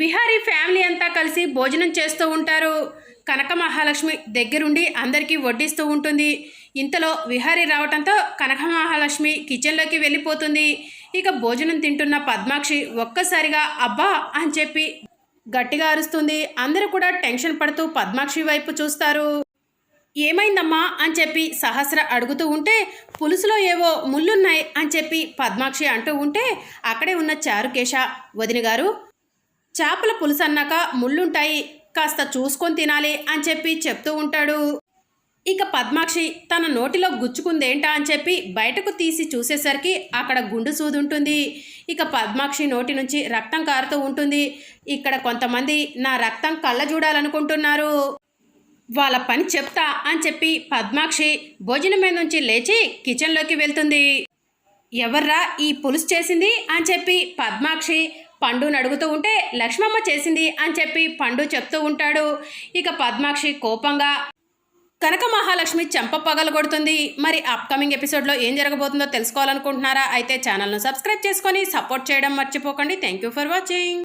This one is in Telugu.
విహారీ ఫ్యామిలీ అంతా కలిసి భోజనం చేస్తూ ఉంటారు. కనక మహాలక్ష్మి దగ్గరుండి అందరికీ వడ్డిస్తూ ఉంటుంది. ఇంతలో విహారీ రావటంతో కనక మహాలక్ష్మి కిచెన్లోకి వెళ్ళిపోతుంది. ఇక భోజనం తింటున్న పద్మాక్షి ఒక్కసారిగా అబ్బా అని చెప్పి గట్టిగా అరుస్తుంది. అందరూ కూడా టెన్షన్ పడుతూ పద్మాక్షి వైపు చూస్తారు. ఏమైందమ్మా అని చెప్పి సహస్ర అడుగుతూ ఉంటే పులుసులో ఏవో ముళ్ళున్నాయి అని చెప్పి పద్మాక్షి అంటూ ఉంటే అక్కడే ఉన్న చారుకేశ వదిన గారు చేపల పులుసు అన్నాక ముళ్ళుంటాయి కాస్త చూసుకొని తినాలి అని చెప్పి చెప్తూ ఉంటాడు. ఇక పద్మాక్షి తన నోటిలో గుచ్చుకుందేంటా అని చెప్పి బయటకు తీసి చూసేసరికి అక్కడ గుండు సూది ఉంటుంది ఇక పద్మాక్షి నోటి నుంచి రక్తం కారుతూ ఉంటుంది. ఇక్కడ కొంతమంది నా రక్తం కళ్ళ చూడాలనుకుంటున్నారు. వాళ్ళ పని చెప్తా అని చెప్పి పద్మాక్షి భోజనం మీద నుంచి లేచి కిచెన్లోకి వెళ్తుంది. ఎవర్రా ఈ పులుసు చేసింది అని చెప్పి పద్మాక్షి పండును అడుగుతూ ఉంటే లక్ష్మమ్మ చేసింది అని చెప్పి పండు చెప్తూ ఉంటాడు. ఇక పద్మాక్షి కోపంగా కనక మహాలక్ష్మి చెంప పగలగొడుతుంది మరి అప్కమింగ్ ఎపిసోడ్లో ఏం జరగబోతుందో తెలుసుకోవాలనుకుంటున్నారా? అయితే ఛానల్ను సబ్స్క్రైబ్ చేసుకొని సపోర్ట్ చేయడం మర్చిపోకండి. Thank you for watching